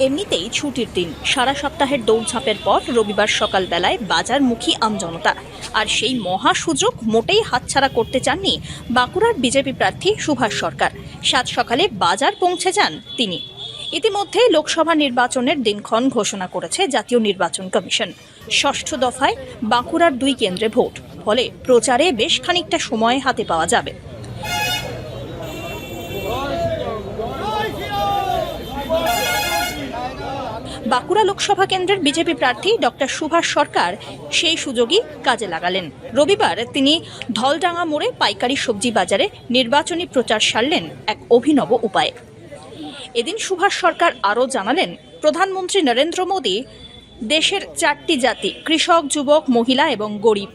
এমনিতেই ছুটির দিন। সারা সপ্তাহের দৌড়ঝাঁপের পর রবিবার সকালবেলায় বাজারমুখী আমজনতা আর সেই মহা সুযোগ মোটেই হাতছাড়া করতে চাননি বাঁকুড়ার বিজেপি প্রার্থী সুভাষ সরকার। সাত সকালে বাজার পৌঁছে যান তিনি। ইতিমধ্যে লোকসভা নির্বাচনের দিনক্ষণ ঘোষণা করেছে জাতীয় নির্বাচন কমিশন। ষষ্ঠ দফায় বাঁকুড়ার দুই কেন্দ্রে ভোট। ফলে প্রচারে বেশ খানিকটা সময় হাতে পাওয়া যাবে। বাঁকুড়া লোকসভা কেন্দ্রের বিজেপি প্রার্থী ডক্টর সুভাষ সরকার সেই সুযোগই কাজে লাগালেন। রবিবার তিনি ধলডাঙ্গা মোড়ে পাইকারি সবজি বাজারে নির্বাচনী প্রচার সারলেন এক অভিনব উপায়ে। এদিন সুভাষ সরকার আরও জানালেন, প্রধানমন্ত্রী নরেন্দ্র মোদী দেশের চারটি জাতি, কৃষক, যুবক, মহিলা এবং গরিব।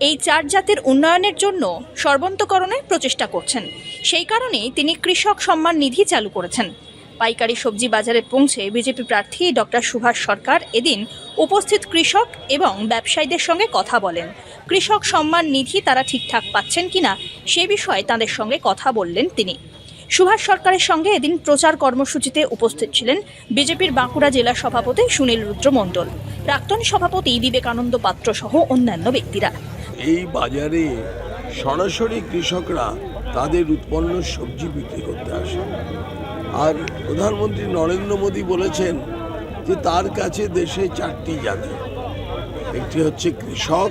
এই চার জাতির উন্নয়নের জন্য সর্বন্তকরণে প্রচেষ্টা করছেন। সেই কারণেই তিনি কৃষক সম্মান নিধি চালু করেছেন। পাইকারি সবজি বাজারে পৌঁছে বিজেপি প্রার্থী ডক্টর সুভাষ সরকার এদিন উপস্থিত কৃষক এবং ব্যবসায়ীদের সঙ্গে কথা বলেন। কৃষক সম্মান নিধি তারা ঠিকঠাক পাচ্ছেন কিনা সে বিষয়ে তাদের সঙ্গে কথা বললেন তিনি। সুভাষ সরকারের সঙ্গে এদিন প্রচার কর্মসূচিতে উপস্থিত ছিলেন বিজেপির বাঁকুড়া জেলা সভাপতি সুনীল রুদ্র মণ্ডল, প্রাক্তন সভাপতি বিবেকানন্দ পাত্র সহ অন্যান্য ব্যক্তিরা। এই বাজারে সরাসরি কৃষকরা তাদের উৎপন্ন সবজি বিক্রি করতে আসে। আর প্রধানমন্ত্রী নরেন্দ্র মোদী বলেছেন যে তার কাছে দেশে চারটি জাতি। একটি হচ্ছে কৃষক,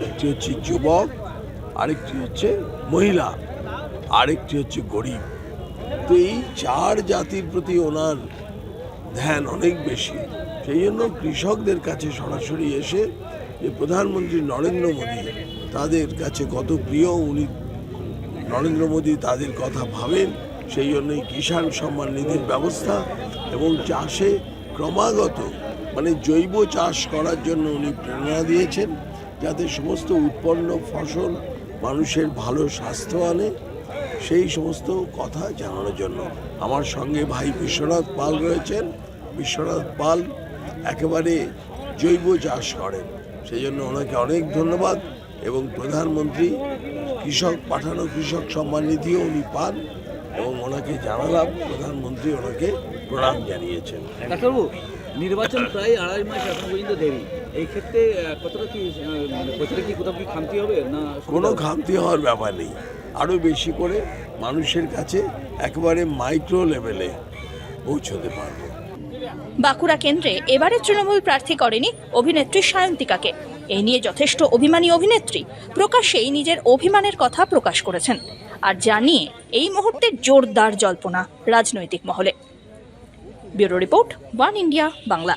একটি হচ্ছে যুবক, আরেকটি হচ্ছে মহিলা, আরেকটি হচ্ছে গরিব। তো এই চার জাতির প্রতি ওনার ধ্যান অনেক বেশি। সেই জন্য কৃষকদের কাছে সরাসরি এসে যে প্রধানমন্ত্রী নরেন্দ্র মোদী, তাদের কাছে কত প্রিয় উনি, নরেন্দ্র মোদী তাদের কথা ভাবেন। সেই জন্যই কিষাণ সম্মান নিধির ব্যবস্থা এবং চাষে ক্রমাগত মানে জৈব চাষ করার জন্য উনি প্রেরণা দিয়েছেন যাতে সমস্ত উৎপন্ন ফসল মানুষের ভালো স্বাস্থ্য আনে। সেই সমস্ত কথা জানানোর জন্য আমার সঙ্গে ভাই বিশ্বনাথ পাল রয়েছেন। বিশ্বনাথ পাল একেবারে জৈব চাষ করেন। সেই জন্য ওনাকে অনেক ধন্যবাদ এবং প্রধানমন্ত্রী কৃষক, পাঠানো কৃষক সম্মান নিধিও উনি পান। এবং ওনাকে জানালাম প্রধানমন্ত্রী ওনাকে প্রণাম জানিয়েছেন। ডাক্তারবাবু নির্বাচন প্রায় আড়াই মাস এখন পর্যন্ত দেরি। এই ক্ষেত্রে কতটা কি প্রচারে কি কোথাও কি খামতি হবে না কোনো খামতি হওয়ার ব্যাপার নেই। আরও বেশি করে মানুষের কাছে একেবারে মাইক্রো লেভেলে পৌঁছতে পারব। বাঁকুড়া কেন্দ্রে এবারে তৃণমূল প্রার্থী করেনি অভিনেত্রী সায়ন্তিকাকে। এই নিয়ে যথেষ্ট অভিমানী অভিনেত্রী প্রকাশ্যেই নিজের অভিমানের কথা প্রকাশ করেছেন। আর জানিয়ে এই মুহূর্তে জোরদার জল্পনা রাজনৈতিক মহলে। Bureau report one India Bangla.